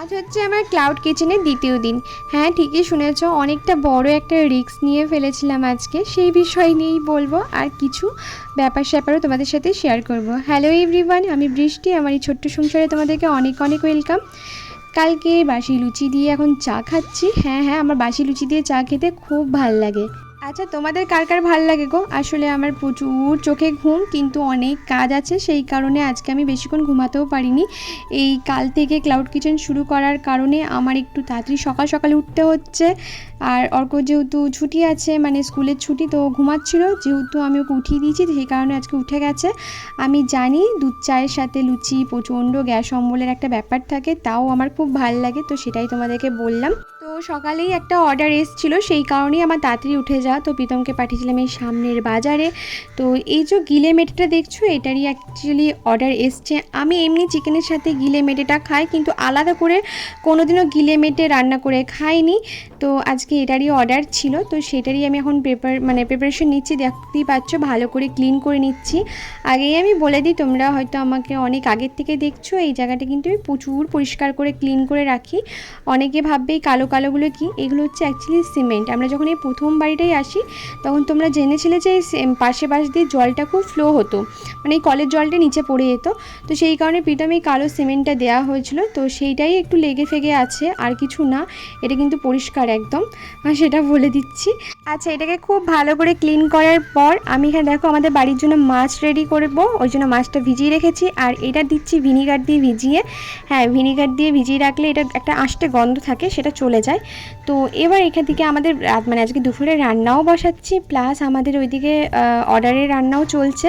আজ হচ্ছে আমার ক্লাউড কিচেনের দ্বিতীয় দিন। হ্যাঁ ঠিকই শুনেছ, অনেকটা বড় একটা রিস্ক নিয়ে ফেলেছিলাম আজকে। সেই বিষয় নিয়েই বলব, আর কিছু ব্যাপার স্যাপারও তোমাদের সাথে শেয়ার করব। হ্যালো এভরিওয়ান আমি বৃষ্টি, আমার এই ছোট্ট সংসারে তোমাদেরকে অনেক অনেক ওয়েলকাম কালকে বাসি লুচি দিয়ে এখন চা খাচ্ছি। হ্যাঁ হ্যাঁ আমার বাসি লুচি দিয়ে চা খেতে খুব ভালো লাগে। আচ্ছা তোমাদের কার কার ভালো লাগে গো? আসলে আমার প্রচুর চোখে ঘুম, কিন্তু অনেক কাজ আছে, সেই কারণে আজকে আমি বেশিক্ষণ ঘুমাতেও পারিনি। এই কাল থেকে ক্লাউড কিচেন শুরু করার কারণে আমার একটু তাড়াতাড়ি সকাল সকাল উঠতে হচ্ছে। আর অর্ক যেহেতু ছুটি আছে মানে স্কুলের ছুটি, তো ঘুমাচ্ছিল, যেহেতু আমি ওকে উঠিয়ে দিয়েছি, সেই কারণে আজকে উঠে গেছে। আমি জানি দুধ চায়ের সাথে লুচি প্রচণ্ড গ্যাস অম্বলের একটা ব্যাপার থাকে, তাও আমার খুব ভালো লাগে, তো সেটাই তোমাদেরকে বললাম। সকালেই একটা অর্ডার এসেছিল, সেই কারণেই আমার তাড়াতাড়ি উঠে যাওয়া। তো প্রীতমকে পাঠিয়েছিলাম এই সামনের বাজারে। তো এই যে গিলে মেটেটা দেখছ, এটারই অ্যাকচুয়ালি অর্ডার এসছে। আমি এমনি চিকেনের সাথে গিলে মেটেটা খাই, কিন্তু আলাদা করে কোনোদিনও গিলে মেটে রান্না করে খাইনি। তো আজকে এটারই অর্ডার ছিল, তো সেটারই আমি এখন প্রেপার মানে প্রিপারেশন নিচ্ছি। দেখতেই পাচ্ছ, ভালো করে ক্লিন করে নিচ্ছি। আগেই আমি বলে দিই, তোমরা হয়তো আমাকে অনেক আগের থেকে দেখছ, এই জায়গাটা কিন্তু আমি প্রচুর পরিষ্কার করে ক্লিন করে রাখি। অনেকে ভাববে এই কালো কালোগুলো কি? এগুলো হচ্ছে অ্যাকচুয়ালি সিমেন্ট আমরা যখন এই প্রথম বাড়িটাই আসি, তখন তোমরা জেনেছিলে যে পাশে পাশ দিয়ে জলটা খুব ফ্লো হতো। মানে এই কলের জলটা নিচে পড়ে যেত। তো সেই কারণে প্রীতম এই কালো সিমেন্টটা দেওয়া হয়েছিল। তো সেইটাই একটু লেগে ফেগে আছে, আর কিছু না। এটা কিন্তু পরিষ্কার একদম। সেটা বলে দিচ্ছি। আচ্ছা এটাকে খুব ভালো করে ক্লিন করার পর আমি এখানে দেখো আমাদের বাড়ির জন্য মাছ রেডি করব। ওই জন্য মাছটা ভিজিয়ে রেখেছি। আর এটা দিচ্ছি ভিনিগার দিয়ে ভিজিয়ে। হ্যাঁ ভিনিগার দিয়ে ভিজিয়ে রাখলে এটা একটা আষ্টে গন্ধ থাকে, সেটা চলে যায়। তো এবার এখান থেকে আমাদের মানে আজকে দুপুরে রান্নাও বসাচ্ছি, প্লাস আমাদের ওইদিকে অর্ডারের রান্নাও চলছে।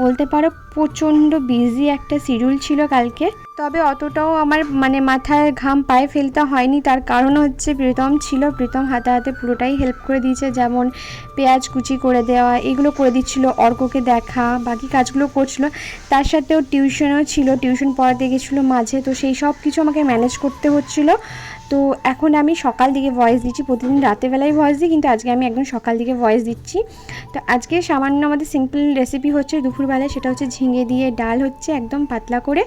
বলতে পারো প্রচণ্ড বিজি একটা শিডিউল ছিল কালকে। তবে অতটাও আমার মানে মাথায় ঘাম পায়ে ফেলতে হয়নি। তার কারণ হচ্ছে প্রীতম ছিল, প্রীতম হাতে হাতে পুরোটাই হেল্প করে দিয়েছে। যেমন পেঁয়াজ কুচি করে দেওয়া, এগুলো করে দিচ্ছিল, অর্ককে দেখা, বাকি কাজগুলো করছিল। তার সাথেও টিউশনও ছিল টিউশন পড়াতে গেছিল মাঝে। তো সেই সব কিছু আমাকে ম্যানেজ করতে হচ্ছিল। তো এখন আমি সকাল দিকে ভয়েস দিচ্ছি, প্রতিদিন রাতেরবেলায় ভয়েস দিই, কিন্তু আজকে আমি একদম সকাল দিকে ভয়েস দিচ্ছি। তো আজকে সামান্য আমাদের সিম্পল রেসিপি হচ্ছে দুপুরবেলায় সেটা হচ্ছে ঝিঙে দিয়ে ডাল হচ্ছে একদম পাতলা করে,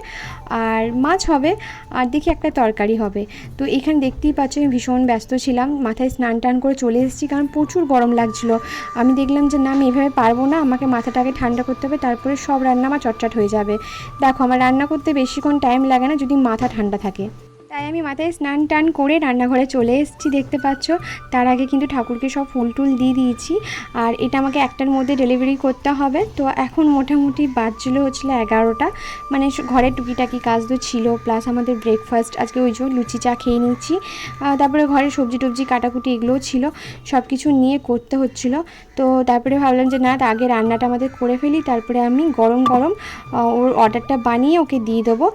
আর মাছ হবে, আর দেখি একটা তরকারি হবে। তো এখানে দেখতেই পাচ্ছ আমি ভীষণ ব্যস্ত ছিলাম, মাথায় স্নান টান করে চলে এসেছি, কারণ প্রচুর গরম লাগছিল। আমি দেখলাম যে না, আমি এভাবে পারব না, আমাকে মাথাটাকে ঠান্ডা করতে হবে, তারপরে সব রান্না আমার চটচট হয়ে যাবে। দেখো, আমার রান্না করতে বেশিক্ষণ টাইম লাগে না, যদি মাথা ঠান্ডা থাকে। তাই আমি মাথায় স্নান টান করে রান্নাঘরে চলে এসেছি, দেখতে পাচ্ছ। তার আগে কিন্তু ঠাকুরকে সব ফুল টুল দিয়ে দিয়েছি। আর এটা আমাকে একটার মধ্যে ডেলিভারি করতে হবে। তো এখন মোটামুটি বাজছিল হচ্ছিল এগারোটা। মানে ঘরের টুকিটাকি কাজ তো ছিল প্লাস আমাদের ব্রেকফাস্ট আজকে ওই জন্য লুচি চা খেয়ে নিচ্ছি তারপরে ঘরে সবজি টবজি কাটাকুটি এগুলোও ছিল সব কিছু নিয়ে করতে হচ্ছিল। তো তারপরে ভাবলাম যে না আগে রান্নাটা আমাদের করে ফেলি, তারপরে আমি গরম গরম ওর অর্ডারটা বানিয়ে ওকে দিয়ে দেবো।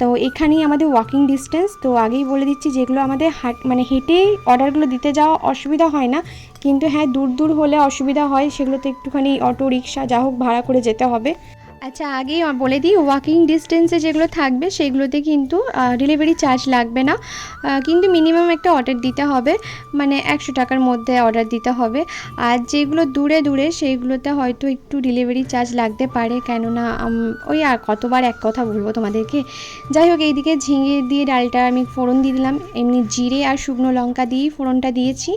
তো এখানেই আমাদের ওয়াকিং ডিস্টেন্স তো আগেই বলে দিচ্ছি যেগুলো আমাদের হাট মানে হেঁটেই অর্ডারগুলো দিতে যাওয়া অসুবিধা হয় না। কিন্তু হ্যাঁ দূর দূর হলে অসুবিধা হয়, সেগুলোতে একটুখানি অটো রিক্সা যা হোক ভাড়া করে যেতে হবে। আচ্ছা আগেই বলে দিই ওয়াকিং ডিস্টেন্সে যেগুলো থাকবে, সেগুলোতে কিন্তু ডেলিভারি চার্জ লাগবে না। কিন্তু মিনিমাম একটা অর্ডার দিতে হবে মানে একশো টাকার মধ্যে অর্ডার দিতে হবে। আর যেগুলো দূরে দূরে সেইগুলোতে হয়তো একটু ডেলিভারি চার্জ লাগতে পারে, কেননা ওই আর কতবার এক কথা বলব তোমাদেরকে। যাই হোক, এইদিকে ঝিঙে দিয়ে ডালটা আমি ফোড়ন দিয়ে দিলাম। এমনি জিরে আর শুকনো লঙ্কা দিয়েই ফোড়নটা দিয়েছি।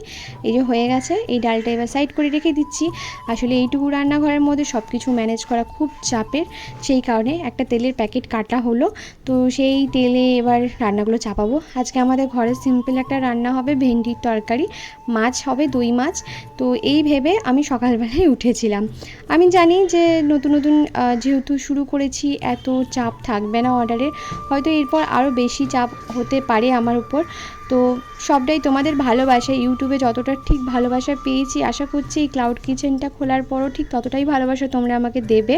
এই যে হয়ে গেছে, এই ডালটা এবার সাইড করে রেখে দিচ্ছি। আসলে এইটুকু রান্নাঘরের মধ্যে সব কিছু ম্যানেজ করা খুব চাপের সেই কারণে একটা তেলের প্যাকেট কাটা হলো। তো সেই তেলে এবার রান্নাগুলো চাপাবো। আজকে আমাদের ঘরে সিম্পল একটা রান্না হবে, ভেন্ডির তরকারি। মাছ হবে, দই মাছ। তো এই ভেবে আমি সকালবেলায় উঠেছিলাম। আমি জানি যে নতুন নতুন যেহেতু শুরু করেছি, এত চাপ থাকবে না অর্ডারের। হয়তো এরপর আরও বেশি চাপ হতে পারে আমার উপর। তো সবটাই তোমাদের ভালোবাসা ইউটিউবে যতটা ঠিক ভালোবাসা পেয়েছি, আশা করছি এই ক্লাউড কিচেনটা খোলার পরও ঠিক ততটাই ভালোবাসা তোমরা আমাকে দেবে।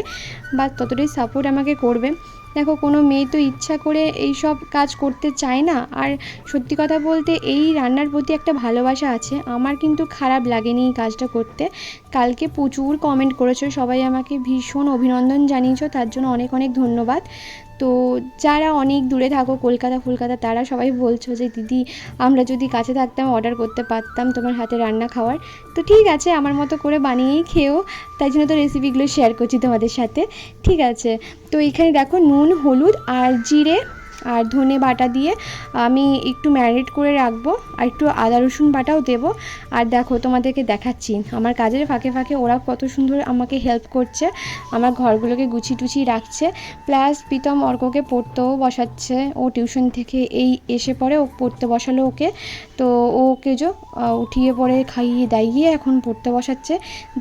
বা ততটাই সাপোর্ট আমাকে করবে। দেখো, কোনো মেয়ে তো ইচ্ছা করে এই সব কাজ করতে চায় না। আর সত্যি কথা বলতে এই রান্নার প্রতি একটা ভালোবাসা আছে। আমার কিন্তু খারাপ লাগেনি এই কাজটা করতে। কালকে প্রচুর কমেন্ট করেছ। সবাই আমাকে ভীষণ অভিনন্দন জানিয়েছো। তার জন্য অনেক অনেক ধন্যবাদ। তো যারা অনেক দূরে থাকো, কলকাতা, ফুলকাতা, তারা সবাই বলছো যে, দিদি, আমরা যদি কাছে থাকতাম অর্ডার করতে পারতাম তোমার হাতে রান্না খাওয়ার। তো ঠিক আছে, আমার মতো করে বানিয়েই খেয়েও তাই জন্য তো রেসিপিগুলো শেয়ার করছি তোমাদের সাথে। ঠিক আছে, তো এখানে দেখো নুন, হলুদ আর জিরে আর ধনে বাটা দিয়ে আমি একটু ম্যারিনেট করে রাখব আর একটু আদা রসুন বাটাও দেবো। আর দেখো তোমাদেরকে দেখাচ্ছি, আমার কাজের ফাঁকে ফাঁকে ওরা কত সুন্দর আমাকে হেল্প করছে, আমার ঘরগুলোকে গুছিয়ে টুছিয়ে রাখছে। প্লাস প্রীতম অর্ককে পড়তেও বসাচ্ছে, ও টিউশন থেকে এই এসে পরে ও পড়তে বসালো ওকে। তো ওকে যে উঠিয়ে পরে খাইয়ে দাইয়ে এখন পড়তে বসাচ্ছে।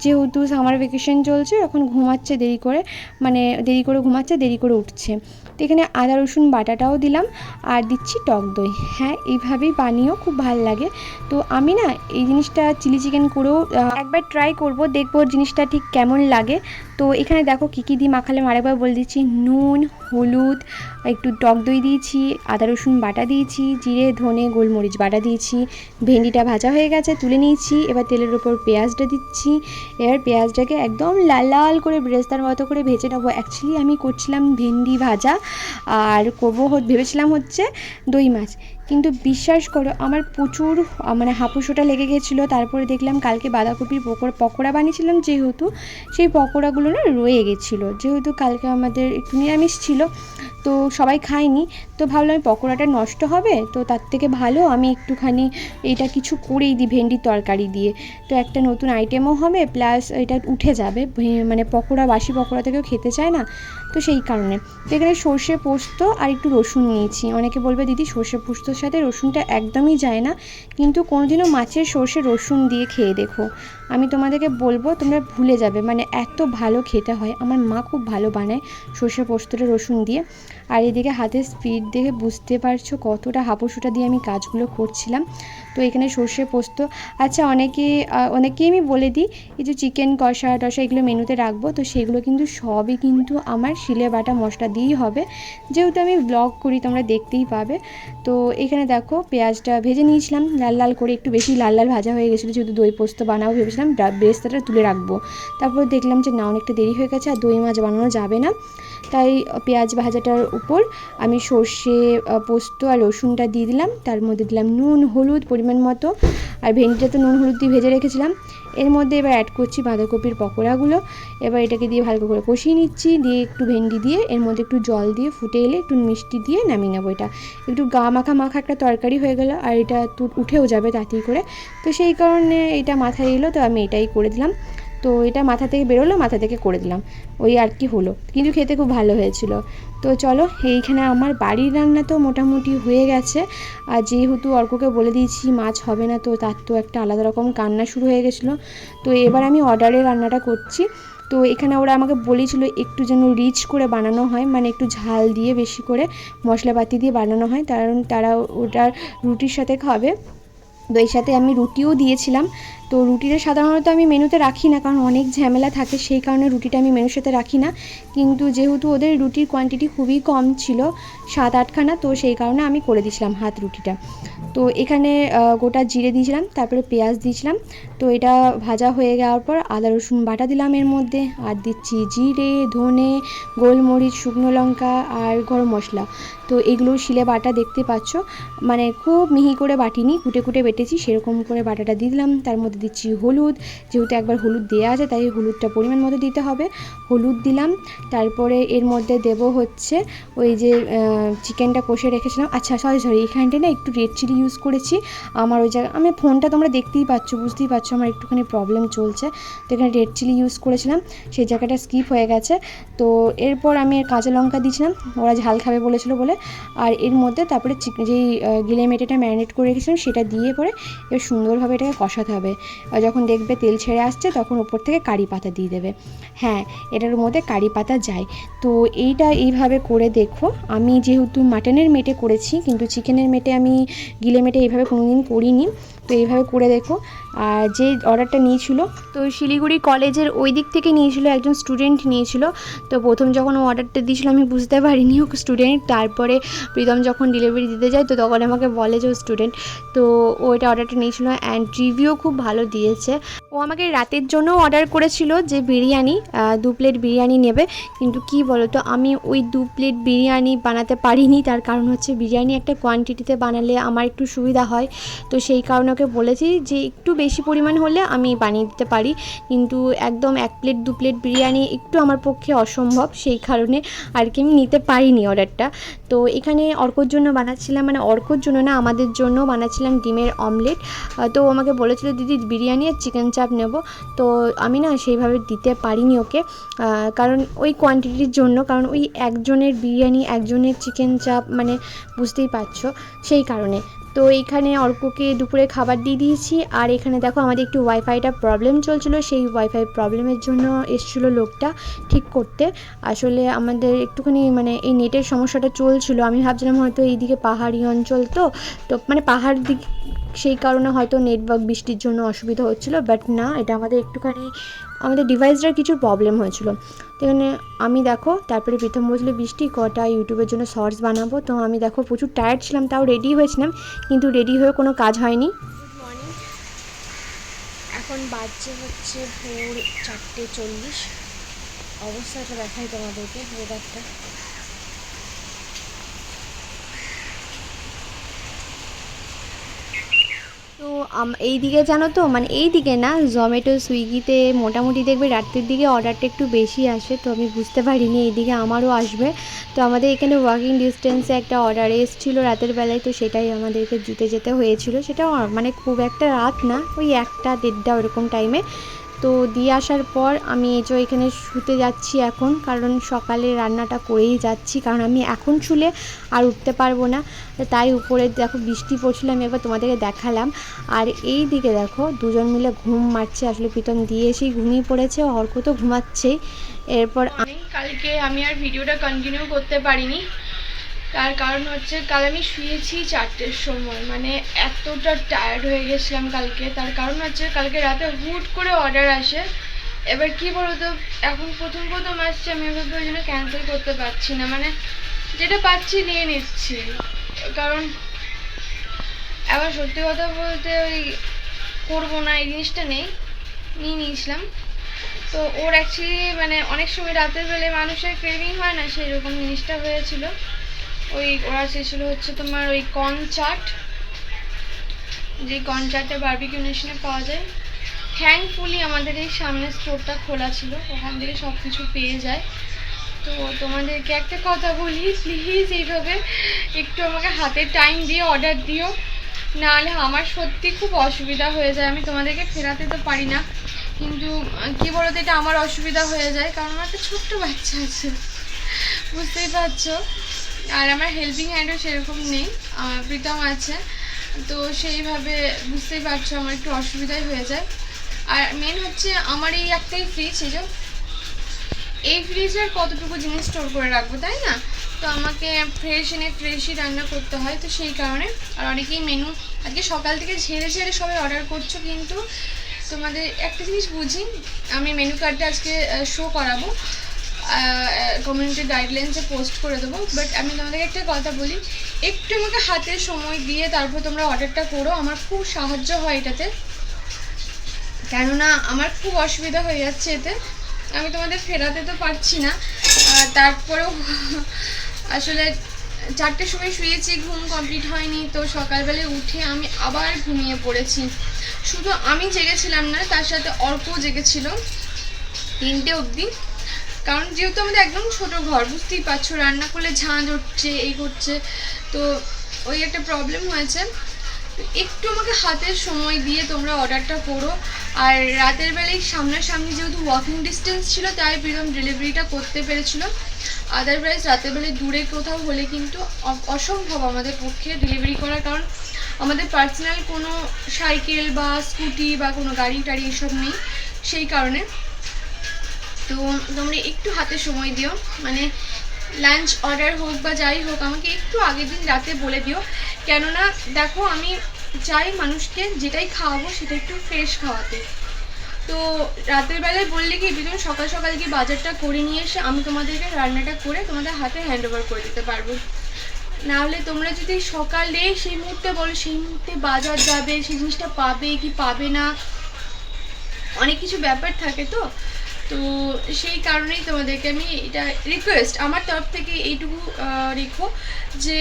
যেহেতু সামার ভ্যাকেশন চলছে, এখন ঘুমাচ্ছে দেরি করে মানে দেরি করে ঘুমাচ্ছে, দেরি করে উঠছে। তো এখানে আদা, রসুন বাটাটাও দিলাম আর দিচ্ছি টক দই। হ্যাঁ এইভাবেই বানিয়েও খুব ভালো লাগে। তো আমি না এই জিনিসটা চিলি চিকেন করেও একবার ট্রাই করব, দেখব জিনিসটা ঠিক কেমন লাগে। তো এখানে দেখো কী কী দিয়ে মাখালে আরেকবার বলে দিচ্ছি, নুন, হলুদ, একটু টক দই দিয়েছি, আদা, রসুন বাটা দিয়েছি, জিরে, ধনে, গোলমরিচ বাটা দিয়েছি, ভেন্ডিটা ভাজা হয়ে গেছে, তুলে নিয়েছি, এবার তেলের ওপর পেঁয়াজটা দিচ্ছি, এবার পেঁয়াজটাকে একদম লাল লাল করে ব্রেস্তার মতো করে ভেজে নেব। অ্যাকচুয়ালি আমি করছিলাম ভেন্ডি ভাজা, আর করব ভেবেছিলাম হচ্ছে দই মাছ। কিন্তু বিশ্বাস করো, আমার প্রচুর মানে হাঁপুসোটা লেগে গেছিল। তারপরে দেখলাম কালকে বাঁধাকপির পকোড়া পকোড়া বানিয়েছিলাম যেহেতু, সেই পকোড়াগুলো না রয়ে গেছিল। যেহেতু কালকে আমাদের একটু নিরামিষ ছিল তো সবাই খায়নি। তো ভাবলাম পকোড়াটা নষ্ট হবে, তো তার থেকে ভালো আমি একটুখানি এটা কিছু করেই দিই ভেন্ডির তরকারি দিয়ে। তো একটা নতুন আইটেমও হবে প্লাস এটা উঠে যাবে। মানে পকোড়া, বাসি পকোড়া থেকেও খেতে চায় না, তো সেই কারণে। তো এখানে সর্ষে পোস্ত আর একটু রসুন নিয়েছি। অনেকে বলবে, দিদি, সর্ষে পোস্তর সাথে রসুনটা একদমই যায় না। কিন্তু কোনোদিনও মাছের সর্ষে রসুন দিয়ে খেয়ে দেখো। আমি তোমাদেরকে বলব, তোমরা ভুলে যাবে। মানে এত ভালো খেতে হয়। আমার মা খুব ভালো বানায় সর্ষে পোস্তটা রসুন দিয়ে। আর এদিকে হাতের স্পিড দেখে বুঝতে পারছ কতটা হাঁপুসুটা দিয়ে আমি কাজগুলো করছিলাম। তো এখানে সর্ষে পোস্ত। আচ্ছা অনেকে অনেকেই আমি বলে দিই, এই যে চিকেন কষা টষা এগুলো মেনুতে রাখব, তো সেগুলো কিন্তু সবই কিন্তু আমার শিলে বাটা মশলা দিয়েই হবে। যেহেতু আমি ব্লগ করি, তোমরা দেখতেই পাবে। তো এখানে দেখো, পেঁয়াজটা ভেজে নিয়েছিলাম, লাল লাল করে একটু বেশি লাল লাল ভাজা হয়ে গেছিল, যেহেতু দই পোস্ত বানাবো ভেবেছিলাম বেরেস্তাটা তুলে রাখব। তারপর দেখলাম যে না, অনেকটা দেরি হয়ে গেছে, আর দই মাছ বানানো যাবে না। তাই পেঁয়াজ ভাজাটার উপর আমি সর্ষে পোস্ত আর রসুনটা দিয়ে দিলাম। তার মধ্যে দিলাম নুন, হলুদ পরিমাণ মতো। আর ভেন্ডিটা তো নুন, হলুদ দিয়ে ভেজে রেখেছিলাম। এর মধ্যে এবার অ্যাড করছি বাঁধাকপির পকোড়াগুলো। এবার এটাকে দিয়ে ভালো করে কষিয়ে নিচ্ছি। দিয়ে একটু ভেন্ডি দিয়ে, এর মধ্যে একটু জল দিয়ে ফুটে এলে একটু মিষ্টি দিয়ে নামিয়ে নেব এটা। একটু গা মাখা মাখা একটা তরকারি হয়ে গেলো আর এটা উঠেও যাবে তাড়াতাড়ি করে। তো সেই কারণে এটা মাথায় এলো, তো আমি এটাই করে দিলাম। তো এটা মাথা থেকে বেরোলো, মাথা থেকে করে দিলাম। ওই আর কি হলো। কিন্তু খেতে খুব ভালো হয়েছিল। তো চলো, এইখানে আমার বাড়ির রান্না তো মোটামুটি হয়ে গেছে। আর যেহেতু অর্ককে বলে দিয়েছি মাছ হবে না, তো তার তো একটা আলাদা রকম কান্না শুরু হয়ে গেছিল। তো এবার আমি অর্ডারে রান্নাটা করছি। তো এখানে ওরা আমাকে বলেছিল একটু যেন রিচ করে বানানো হয় মানে একটু ঝাল দিয়ে বেশি করে মশলাপাতি দিয়ে বানানো হয়, কারণ তারা ওটা রুটির সাথে খাবে। তো এর সাথে আমি রুটিও দিয়েছিলাম। তো রুটিটা সাধারণত আমি মেনুতে রাখি না, কারণ অনেক ঝামেলা থাকে, সেই কারণে রুটিটা আমি মেনুর সাথে রাখি না। কিন্তু যেহেতু ওদের রুটির কোয়ান্টিটি খুবই কম ছিল, সাত আটখানা, তো সেই কারণে আমি করে দিয়েছিলাম হাত রুটিটা। তো এখানে গোটা জিরে দিয়েছিলাম, তারপরে পেঁয়াজ দিয়েছিলাম। তো এটা ভাজা হয়ে যাওয়ার পর আদা, রসুন বাটা দিলাম এর মধ্যে। আর দিচ্ছি জিরে, ধনে, গোলমরিচ, শুকনো লঙ্কা আর গরম মশলা। তো এগুলো শিলে বাটা দেখতে পাচ্ছ। মানে খুব মিহি করে বাটিনি, কুটে কুটে বেটেছি, সেরকম করে বাটাটা দিয়ে দিলাম। তার মধ্যে দিচ্ছি হলুদ। যেহেতু একবার হলুদ দেওয়া আছে, তাই হলুদটা পরিমাণ মতো দিতে হবে। হলুদ দিলাম, তারপরে এর মধ্যে দেব হচ্ছে ওই যে চিকেনটা কষে রেখেছিলাম। আচ্ছা সরি সরি এখানটায় না একটু রেড চিলি ইউজ করেছি। আমার ওই জায়গায়, আমি ফোনটা তোমরা দেখতেই পাচ্ছ, বুঝতেই পারছ আমার একটুখানি প্রবলেম চলছে। তো এখানে রেড চিলি ইউজ করেছিলাম, সেই জায়গাটা স্কিপ হয়ে গেছে। তো এরপর আমি কাঁচা লঙ্কা দিয়েছিলাম, ওরা ঝাল খাবে বলেছিল বলে। আর এর মধ্যে তারপরে যেই গিলে মেটেটা ম্যারিনেট করে রেখেছিলাম, সেটা দিয়ে পরে এবার সুন্দরভাবে এটাকে কষাতে হবে। যখন দেখবে তেল ছেড়ে আসছে, তখন উপর থেকে কারি পাতা দিয়ে দেবে। হ্যাঁ এটার মধ্যে কারি পাতা যায়। তো এইটা এইভাবে করে দেখো। আমি যেহেতু মাটনের মেটে করেছি, কিন্তু চিকেনের মেটে আমি গিলে মেটে এইভাবে কোনোদিন করিনি। তো এইভাবে করে দেখো। আর যে অর্ডারটা নিয়েছিল, তো শিলিগুড়ি কলেজের ওই দিক থেকে নিয়েছিল, একজন স্টুডেন্ট নিয়েছিল। তো প্রথম যখন ও অর্ডারটা দিয়েছিল, আমি বুঝতে পারিনি ও স্টুডেন্ট তারপরে প্রীতম যখন ডেলিভারি দিতে যায়, তো তখন আমাকে বলে যে ও স্টুডেন্ট তো ও এটা অর্ডারটা নিয়েছিল অ্যান্ড রিভিউ খুব ভালো দিয়েছে। ও আমাকে রাতের জন্য অর্ডার করেছিল যে বিরিয়ানি দু প্লেট বিরিয়ানি নেবে। কিন্তু কি বলো তো আমি ওই দু প্লেট বিরিয়ানি বানাতে পারিনি। তার কারণ হচ্ছে বিরিয়ানি একটা কোয়ান্টিটিতে বানালে আমার একটু সুবিধা হয়। তো সেই কারণে ওকে বলেছি যে একটু বেশি পরিমাণ হলে আমি বানিয়ে দিতে পারি। কিন্তু একদম এক প্লেট, দু প্লেট বিরিয়ানি একটু আমার পক্ষে অসম্ভব, সেই কারণে আর কি আমি নিতে পারিনি অর্ডারটা। তো এখানে অর্কর জন্য বানাচ্ছিলাম মানে অর্কর জন্য না, আমাদের জন্য বানাচ্ছিলাম ডিমের অমলেট। তো আমাকে বলেছিল, দিদি, বিরিয়ানি আর চিকেন চাপ নেব। তো আমি না সেইভাবে দিতে পারিনি ওকে। কারণ ওই কোয়ান্টিটির জন্য, কারণ ওই একজনের বিরিয়ানি, একজনের চিকেন চাপ মানে বুঝতেই পারছ, সেই কারণে। তো এইখানে অর্ককে দুপুরে খাবার দিয়ে দিয়েছি। আর এখানে দেখো আমাদের একটু ওয়াইফাইটা প্রবলেম চলছিল, সেই ওয়াইফাই প্রবলেমের জন্য এসেছিল লোকটা ঠিক করতে। আসলে আমাদের একটুখানি মানে এই নেটের সমস্যাটা চলছিল। আমি ভাবছিলাম হয়তো এইদিকে পাহাড়ি অঞ্চল তো তো মানে পাহাড় দিক, সেই কারণে হয়তো নেটওয়ার্ক বৃষ্টির জন্য অসুবিধা হচ্ছিল বাট না, এটা আমাদের একটুখানি আমাদের ডিভাইসটার কিছু প্রবলেম হয়েছিল। তো এখানে আমি দেখো, তারপরে প্রথম বলছিল, বৃষ্টি, কটা ইউটিউবের জন্য শর্টস বানাবো? তো আমি দেখো, প্রচুর টায়ার্ড ছিলাম, তাও রেডি হয়েছিলাম, কিন্তু রেডি হয়ে কোনো কাজ হয়নি। এখন বাজছে হচ্ছে ভোর চারটে চল্লিশ। অবস্থাটা দেখাই তোমাদেরকে ওয়েদারটা তো এই দিকে জানো তো মানে এই দিকে না জোম্যাটো সুইগিতে মোটামুটি দেখবে রাত্রির দিকে অর্ডারটা একটু বেশি আসে, তো আমি বুঝতে পারিনি এই দিকে আমারও আসবে। তো আমাদের এখানে ওয়াকিং ডিস্টেন্সে একটা অর্ডার এসেছিল রাতের বেলায়, তো সেটাই আমাদেরকে জুতে যেতে হয়েছিল। সেটা মানে খুব একটা রাত না, ওই একটা দেড়টা ওরকম টাইমে তো দিয়ে আসার পর আমি এই যে এখানে শুতে যাচ্ছি এখন, কারণ সকালে রান্নাটা করেই যাচ্ছি, কারণ আমি এখন শুলে আর উঠতে পারব না। তাই উপরে দেখো বৃষ্টি পড়ছিল, আমি একবার তোমাদেরকে দেখালাম। আর এই দিকে দেখো দুজন মিলে ঘুম মারছে, আসলে প্রীতম দিয়ে এসেই ঘুমিয়ে পড়েছে, অর্ক তো ঘুমাচ্ছেই। এরপর কালকে আমি আর ভিডিওটা কন্টিনিউ করতে পারিনি। তার কারণ হচ্ছে কাল আমি শুয়েছি চারটের সময়। মানে এতটা টায়ার্ড হয়ে গেছিলাম কালকে। তার কারণ হচ্ছে কালকে রাতে হুট করে অর্ডার আসে। এবার কি বলতো, এখন প্রথম প্রথম আসছে, আমি এভাবে ওই জন্য ক্যান্সেল করতে পারছি না। মানে যেটা পাচ্ছি নিয়ে নিচ্ছি। কারণ এবার সত্যি কথা বলতে ওই করব না, এই জিনিসটা নেই। নিয়ে নিয়েছিলাম। তো ওর অ্যাকচুয়ালি মানে অনেক সময় রাতের বেলায় মানুষের ক্রেভিং হয় না সেই রকম জিনিসটা হয়েছিল। ওই ওরা চেয়েছিল হচ্ছে তোমার ওই কর্ন চাট যে কর্ন চাটটা বার্বিকিউ নেশনে পাওয়া যায়। থ্যাঙ্কফুলি আমাদের এই সামনের স্টোরটা খোলা ছিল। ওখান থেকে সব কিছু পেয়ে যায়। তো তোমাদেরকে একটা কথা বলি প্লিজ এইভাবে একটু আমাকে হাতে টাইম দিয়ে অর্ডার দিও। নাহলে আমার সত্যি খুব অসুবিধা হয়ে যায়। আমি তোমাদেরকে ফেরাতে তো পারি না। কিন্তু কি বলতো, এটা আমার অসুবিধা হয়ে যায়। কারণ আমার একটা ছোট্ট বাচ্চা আছে। বুঝতেই পারছ? আর আমার হেল্পিং হ্যান্ডও সেরকম নেই প্রীতম আছে। তো সেইভাবে বুঝতেই পারছ আমার একটু অসুবিধাই হয়ে যায়। আর মেন হচ্ছে আমার এই একটাই ফ্রিজ এই যে এই ফ্রিজে আর কতটুকু জিনিস স্টোর করে রাখব, তাই না? তো আমাকে ফ্রেশ এনে ফ্রেশই রান্না করতে হয়, তো সেই কারণে। আর অনেকেই মেনু আজকে সকাল থেকে ঝেড়ে ঝেড়ে সবাই অর্ডার করছ, কিন্তু তোমাদের একটা জিনিস বুঝি, আমি মেনু কার্ডটা আজকে শো করাবো। কমিউনিটি গাইডলাইন্সে পোস্ট করে দেবো। বাট আমি তোমাদেরকে একটা কথা বলি, একটু আমাকে হাতে সময় দিয়ে তারপর তোমরা অর্ডারটা করো, আমার খুব সাহায্য হয় এটাতে। কেননা আমার খুব অসুবিধা হয়ে যাচ্ছে এতে। আমি তোমাদের ফেরাতে তো পারছি না। তারপরেও আসলে চারটের সময় শুয়েছি, ঘুম কমপ্লিট হয়নি, তো সকালবেলায় উঠে আমি আবার ঘুমিয়ে পড়েছি। শুধু আমি জেগেছিলাম না, তার সাথে অর্কও জেগেছিল। তিনটে অবধি। কারণ যেহেতু আমাদের একদম ছোট ঘর, বুঝতেই পারছ, রান্না করলে ঝাঁঝ উঠছে, এই করছে। তো ওই একটা প্রবলেম হয়েছে। একটু আমাকে হাতের সময় দিয়ে তোমরা অর্ডারটা করো। আর রাতের বেলায় সামনাসামনি যেহেতু ওয়াকিং ডিস্টেন্স ছিল, তাই প্রীতম ডেলিভারিটা করতে পেরেছিল। আদারওয়াইজ রাতের বেলায় দূরে কোথাও হলে কিন্তু অসম্ভব আমাদের পক্ষে ডেলিভারি করার। কারণ আমাদের পার্সোনাল কোনো সাইকেল বা স্কুটি বা কোনো গাড়ি টাড়ি এসব নেই। সেই কারণে তো তোমরা একটু হাতে সময় দিও। মানে লাঞ্চ অর্ডার হোক বা যাই হোক, আমাকে একটু আগের দিন রাতে বলে দিও। কেননা দেখো, আমি চাই মানুষকে যেটাই খাওয়াবো সেটা একটু ফ্রেশ খাওয়াতে। তো রাতের বেলায় বললে কি বিজন সকাল সকাল গিয়ে বাজারটা করে নিয়ে এসে আমি তোমাদেরকে রান্নাটা করে তোমাদের হাতে হ্যান্ড ওভার করে দিতে পারব। নাহলে তোমরা যদি সকালে সেই মুহূর্তে বলো, সেই মুহূর্তে বাজার যাবে, সেই জিনিসটা পাবে কি পাবে না, অনেক কিছু ব্যাপার থাকে তো। তো সেই কারণেই তোমাদেরকে আমি এটা রিকোয়েস্ট আমার তরফ থেকে এইটুকু রেখো যে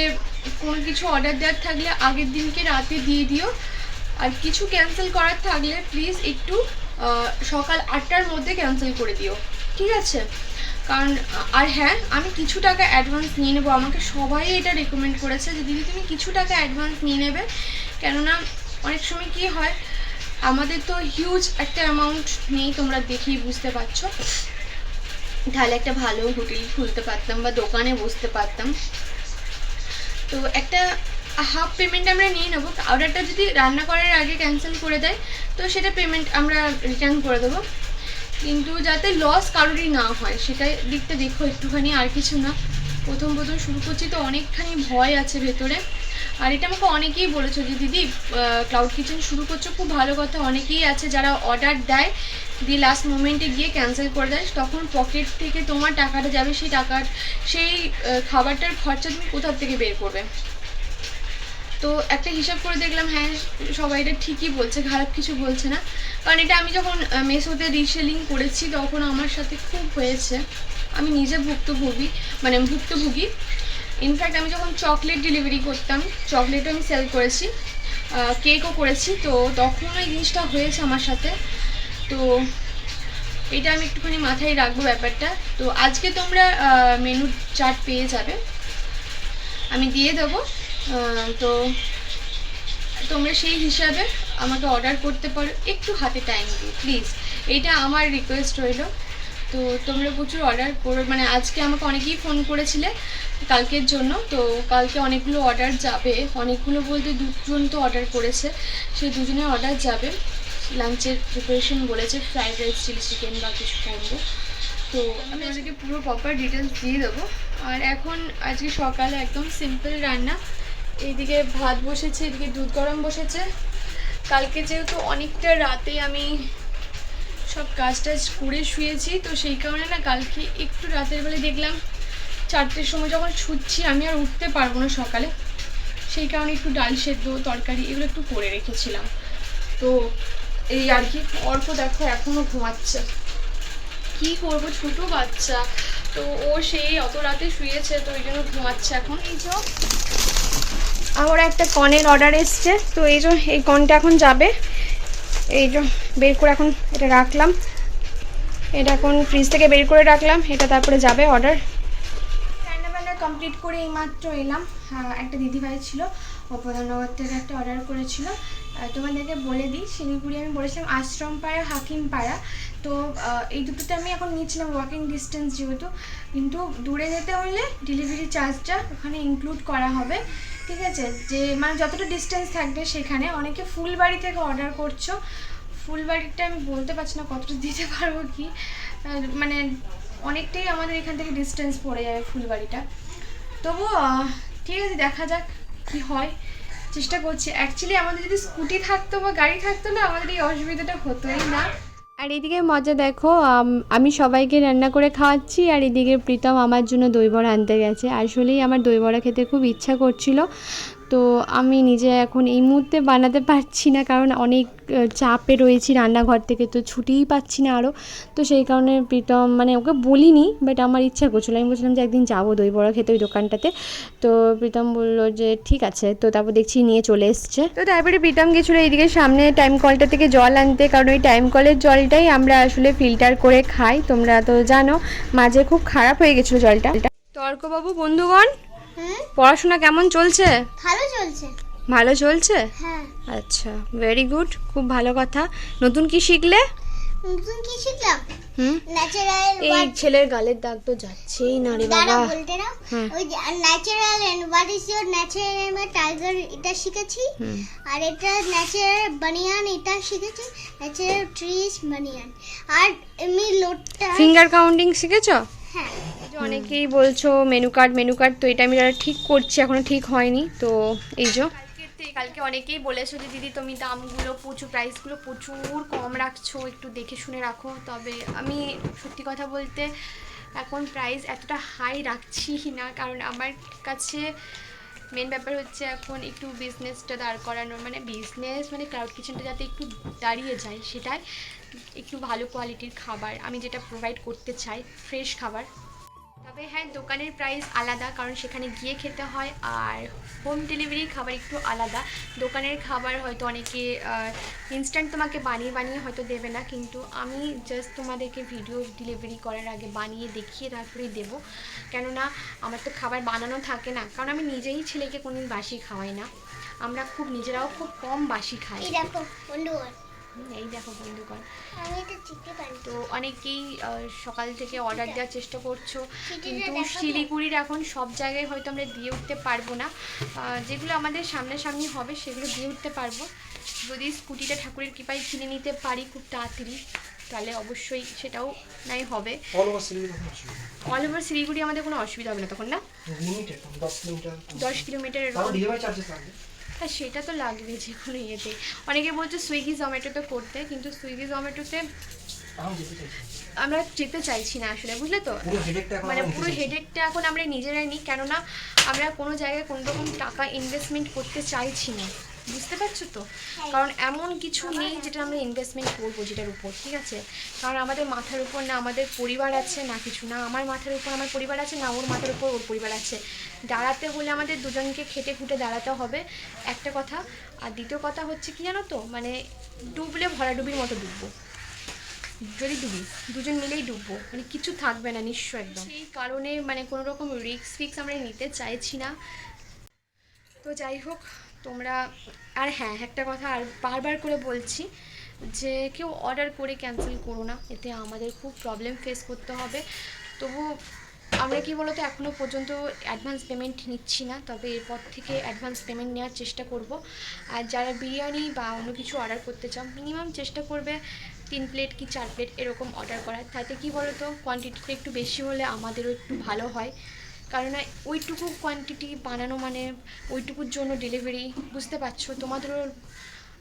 কোনো কিছু অর্ডার দেওয়ার থাকলে আগের দিনকে রাতে দিয়ে দিও। আর কিছু ক্যান্সেল করার থাকলে প্লিজ একটু সকাল আটটার মধ্যে ক্যান্সেল করে দিও। ঠিক আছে? কারণ, আর হ্যাঁ আমি কিছু টাকা অ্যাডভান্স নিয়ে নেব। আমাকে সবাই এটা রেকমেন্ড করেছে যে, দিদি, তুমি কিছু টাকা অ্যাডভান্স নিয়ে নেবে। কেননা অনেক সময় কি হয় আমাদের তো হিউজ একটা অ্যামাউন্ট নেই, তোমরা দেখেই বুঝতে পারছ। তাহলে একটা ভালো হোটেল খুলতে পারতাম বা দোকানে বসতে পারতাম। তো একটা হাফ পেমেন্ট আমরা নিয়ে নেব। অর্ডারটা যদি রান্না করার আগে ক্যান্সেল করে দেয়, তো সেটা পেমেন্ট আমরা রিটার্ন করে দেবো। কিন্তু যাতে লস কারোরই না হয়, সেটাই দিকটা দেখো একটুখানি, আর কিছু না। প্রথম প্রথম শুরু করছি তো অনেকখানি ভয় আছে ভেতরে। আর এটা আমাকে অনেকেই বলেছ যে, দিদি ক্লাউড কিচেন শুরু করছ, খুব ভালো কথা। অনেকেই আছে যারা অর্ডার দেয়, দিয়ে লাস্ট মোমেন্টে গিয়ে ক্যান্সেল করে দেয়, তখন পকেট থেকে তোমার টাকাটা যাবে, সেই টাকার, সেই খাবারটার খরচা তুমি কোথার থেকে বের করবে? তো একটা হিসাব করে দেখলাম হ্যাঁ সবাই এটা ঠিকই বলছে, খারাপ কিছু বলছে না। কারণ এটা আমি যখন মেসোতে রিসেলিং করেছি, তখন আমার সাথে খুব হয়েছে। আমি নিজে ভুক্তভোগী মানে ভুক্তভোগী। ইনফ্যাক্ট আমি যখন চকলেট ডেলিভারি করতাম চকলেটও আমি সেল করেছি কেকও করেছি, তো তখন ওই জিনিসটা হয়েছে আমার সাথে। তো এটা আমি একটুখানি মাথায় রাখব ব্যাপারটা। তো আজকে তোমরা মেনু চার্ট পেয়ে যাবে। আমি দিয়ে দেবো। তো তোমরা সেই হিসাবে আমাকে অর্ডার করতে পারো। একটু হাতে টাইম দিও প্লিজ এটা আমার রিকোয়েস্ট রইল। তো তোমরা প্রচুর অর্ডার করো। মানে আজকে আমাকে অনেকেই ফোন করেছিলে। কালকের জন্য। তো কালকে অনেকগুলো অর্ডার যাবে। অনেকগুলো বলতে দুজন তো অর্ডার করেছে। সেই দুজনের অর্ডার যাবে। লাঞ্চের প্রিপারেশন বলেছে ফ্রাইড রাইস চিলি চিকেন বা কিছু করব। তো আমি আজকে পুরো প্রপার ডিটেলস দিয়ে দেবো। আর এখন আজকে সকালে একদম সিম্পল রান্না। এইদিকে ভাত বসেছে, এদিকে দুধ গরম বসেছে। কালকে যেহেতু অনেকটা রাতে আমি সব কাজ টাজ করে শুয়েছি, তো সেই কারণে না কালকে একটু রাতের বেলায় দেখলাম চারটের সময় যখন ছুটছি আমি আর উঠতে পারব না সকালে। সেই কারণে একটু ডাল সেদ্ধ তরকারি এগুলো একটু করে রেখেছিলাম। তো এই আর কি অর্ক দেখো এখনও ঘুমাচ্ছে। কি করব ছোট বাচ্চা। তো ও সেই অত রাতে শুয়েছে তো ওই জন্য ঘুমাচ্ছে এখন। এই যে আমার একটা কনের অর্ডার এসছে তো এই যে এই কনটা এখন যাবে। এই যে বের করে এখন এটা রাখলাম। এটা এখন ফ্রিজ থেকে বের করে রাখলাম এটা তারপরে যাবে অর্ডার কমপ্লিট করে এইমাত্র এলাম। হ্যাঁ, একটা দিদিভাই ছিল ও প্রধাননগর থেকে একটা অর্ডার করেছিল। তোমাদেরকে বলে দিই শিলিগুড়ি আমি বলেছিলাম আশ্রম পাড়া হাকিম পাড়া। তো এই দুটোতে আমি এখন নিয়েছিলাম ওয়াকিং ডিস্টেন্স যেহেতু। কিন্তু দূরে যেতে হলে ডেলিভারি চার্জটা ওখানে ইনক্লুড করা হবে। ঠিক আছে? যে মানে যতটা ডিস্টেন্স থাকবে সেখানে। অনেকে ফুলবাড়ি থেকে অর্ডার করছ। ফুলবাড়িটা আমি বলতে পারছি না কতটা দিতে পারব কি। মানে অনেকটাই আমাদের এখান থেকে ডিস্টেন্স পড়ে যাবে ফুলবাড়িটা তবু ঠিক আছে, দেখা যাক কি হয়। চেষ্টা করছি। অ্যাকচুয়ালি আমাদের যদি স্কুটি থাকতো বা গাড়ি থাকতো না, আমাদের এই অসুবিধাটা হতোই না। আর এদিকে মজা দেখো আমি সবাইকে রান্না করে খাওয়াচ্ছি, আর এদিকে প্রীতম আমার জন্য দই বড়া আনতে গেছে। আসলেই আমার দই বড়া খেতে খুব ইচ্ছা করছিল। তো আমি নিজে এখন এই মুহূর্তে বানাতে পারছি না কারণ অনেক চাপে রয়েছি রান্নাঘর থেকে তো ছুটিই পাচ্ছি না আরও। তো সেই কারণে প্রীতম মানে ওকে বলিনি বাট আমার ইচ্ছা করছিল। আমি বলছিলাম যে একদিন যাব দই বড়া খেতে ওই দোকানটাতে। তো প্রীতম বলল যে ঠিক আছে তো তারপর দেখছি নিয়ে চলে এসছে। তো তারপরে প্রীতম গেছিল এইদিকে সামনে টাইম কলটা থেকে জল আনতে কারণ ওই টাইম কলের জলটাই আমরা আসলে ফিল্টার করে খাই তোমরা তো জানো। মাঝে খুব খারাপ হয়ে গেছিল জলটা। তর্কবাবু বন্ধুগণ পড়াশোনা কেমন চলছে? ভালো চলছে। ভালো চলছে? হ্যাঁ। আচ্ছা ভেরি গুড খুব ভালো কথা। নতুন কি শিখলে? নতুন কি শিখলাম? হুম? ন্যাচারাল এই ছেলের গালের দাগ তো যাচ্ছেই না রে বাবা। বলতে না। ওই natural and what is your natural and tiger এটা শিখেছি। আর এটা ন্যাচারাল বানিয়ান এটা শিখেছি। ন্যাচারাল ট্রিজ বানিয়ান আর এমনি লোটটা ফিঙ্গার কাউন্টিং শিখেছো? অনেকেই বলছো মেনু কার্ড মেনু কার্ড তো এটা আমি ঠিক করছি, এখনও ঠিক হয়নি, তো এই যে। কালকে অনেকেই বলেছ যে, দিদি, তুমি দামগুলো প্রচুর প্রাইসগুলো প্রচুর কম রাখছো, একটু দেখে শুনে রাখো। তবে আমি সত্যি কথা বলতে এখন প্রাইস এতটা হাই রাখছি না, কারণ আমার কাছে মেন ব্যাপার হচ্ছে এখন একটু বিজনেসটা দাঁড় করানোর মানে বিজনেস মানে ক্লাউড কিচেনটা যাতে একটু দাঁড়িয়ে যায়, সেটাই একটু ভালো কোয়ালিটির খাবার, আমি যেটা প্রোভাইড করতে চাই ফ্রেশ খাবার। তবে হ্যাঁ দোকানের প্রাইস আলাদা, কারণ সেখানে গিয়ে খেতে হয়। আর হোম ডেলিভারি খাবার একটু আলাদা। দোকানের খাবার হয়তো অনেকে ইনস্ট্যান্ট তোমাকে বানিয়ে বানিয়ে হয়তো দেবে না, কিন্তু আমি জাস্ট তোমাদেরকে ভিডিও ডেলিভারি করার আগে বানিয়ে দেখিয়ে তারপরেই দেবো। কেননা আমার তো খাবার বানানো থাকে না, কারণ আমি নিজেই ছেলেকে কোনোদিন বাসি খাওয়াই না। আমরা খুব, নিজেরাও খুব কম বাসি খাই। দেখো এই দেখো বন্ধুগণ তো অনেকেই সকাল থেকে অর্ডার দেওয়ার চেষ্টা করছ। কিন্তু শিলিগুড়ির এখন সব জায়গায় হয়তো আমরা দিয়ে উঠতে পারব না। যেগুলো আমাদের সামনাসামনি হবে সেগুলো দিয়ে উঠতে পারব। যদি স্কুটিটা ঠাকুরের কৃপায় কিনে নিতে পারি খুব তাড়াতাড়ি তাহলে অবশ্যই সেটাও নাই হবে। অল ওভার শিলিগুড়ি আমাদের কোনো অসুবিধা হবে না তখন না? দশ কিলোমিটার। হ্যাঁ সেটা তো লাগবে যে কোনো ইয়েতে। অনেকে বলছে সুইগি জোম্যাটোতে করতে কিন্তু সুইগি জোম্যাটোতে আমরা যেতে চাইছি না আসলে বুঝলে তো? মানে পুরো হেডেকটা এখন আমরা নিজেরাই নিই কেননা আমরা কোনো জায়গায় কোনো রকম টাকা ইনভেস্টমেন্ট করতে চাইছি না। বুঝতে পারছ তো? কারণ এমন কিছু নেই যেটা আমরা ইনভেস্টমেন্ট করব যেটার উপর ঠিক আছে? কারণ আমাদের মাথার উপর না আমাদের পরিবার আছে না কিছু না আমার মাথার উপর আমার পরিবার আছে না ওর মাথার উপর ওর পরিবার আছে। দাঁড়াতে হলে আমাদের দুজনকে খেটে খুঁটে দাঁড়াতে হবে একটা কথা। আর দ্বিতীয় কথা হচ্ছে কি জানো তো? মানে ডুবলে ভরাডুবির মতো ডুববো। যদি ডুবি দুজন মিলেই ডুববো। মানে কিছু থাকবে না নিঃস্ব একদম। সেই কারণে মানে কোনো রকম রিক্স ফিক্স আমরা নিতে চাইছি না। তো যাই হোক তোমরা, আর হ্যাঁ একটা কথা আর বারবার করে বলছি যে কেউ অর্ডার করে ক্যান্সেল করো না। এতে আমাদের খুব প্রবলেম ফেস করতে হবে। তবু আমরা কি বলতো এখনও পর্যন্ত অ্যাডভান্স পেমেন্ট নিচ্ছি না। তবে এরপর থেকে অ্যাডভান্স পেমেন্ট নেওয়ার চেষ্টা করব। আর যারা বিরিয়ানি বা অন্য কিছু অর্ডার করতে চাও মিনিমাম চেষ্টা করবে তিন প্লেট কি চার প্লেট এরকম অর্ডার করার। তাতে কি বলতো কোয়ান্টিটিটা একটু বেশি হলে আমাদেরও একটু ভালো হয়। কারণ ওইটুকু কোয়ান্টিটি বানানো মানে ওইটুকুর জন্য ডেলিভারি বুঝতে পারছ? তোমাদেরও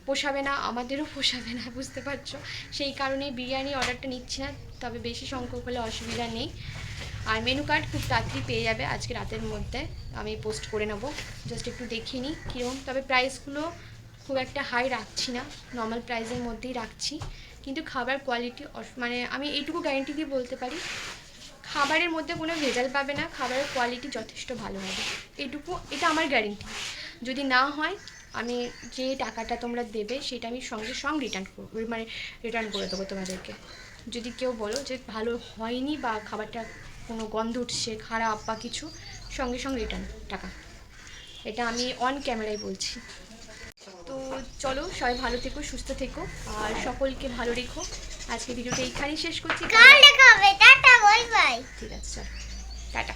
পোষাবে না, আমাদেরও পোষাবে না, বুঝতে পারছ? সেই কারণে বিরিয়ানি অর্ডারটা নিচ্ছি না, তবে বেশি সংখ্যক হলে অসুবিধা নেই। আর মেনু কার্ড খুব তাড়াতাড়ি পেয়ে যাবে আজকে রাতের মধ্যে, আমি পোস্ট করে নেব। জাস্ট একটু দেখে নিই কীরকম। তবে প্রাইসগুলো খুব একটা হাই রাখছি না নর্মাল প্রাইসের মধ্যেই রাখছি। কিন্তু খাবার কোয়ালিটি মানে আমি এইটুকু গ্যারেন্টি দিয়ে বলতে পারি খাবারের মধ্যে কোনো ভেজাল পাবে না, খাবারের কোয়ালিটি যথেষ্ট ভালো হবে। এইটুকু এটা আমার গ্যারেন্টি যদি না হয়, আমি যে টাকাটা তোমরা দেবে, সেটা আমি সঙ্গে সঙ্গে রিটার্ন করব মানে রিটার্ন করে দেবো তোমাদেরকে। যদি কেউ বলো যে ভালো হয়নি বা খাবারটা কোনো গন্ধ উঠছে, খারাপ বা কিছু, সঙ্গে সঙ্গে রিটার্ন টাকা। এটা আমি অন ক্যামেরায় বলছি। তো চলো সবাই ভালো থেকো সুস্থ থেকো আর সকলকে ভালো রেখো। আজকে ভিডিওটা এইখানেই শেষ করছি। ঠিক আছে চলো। টাটা।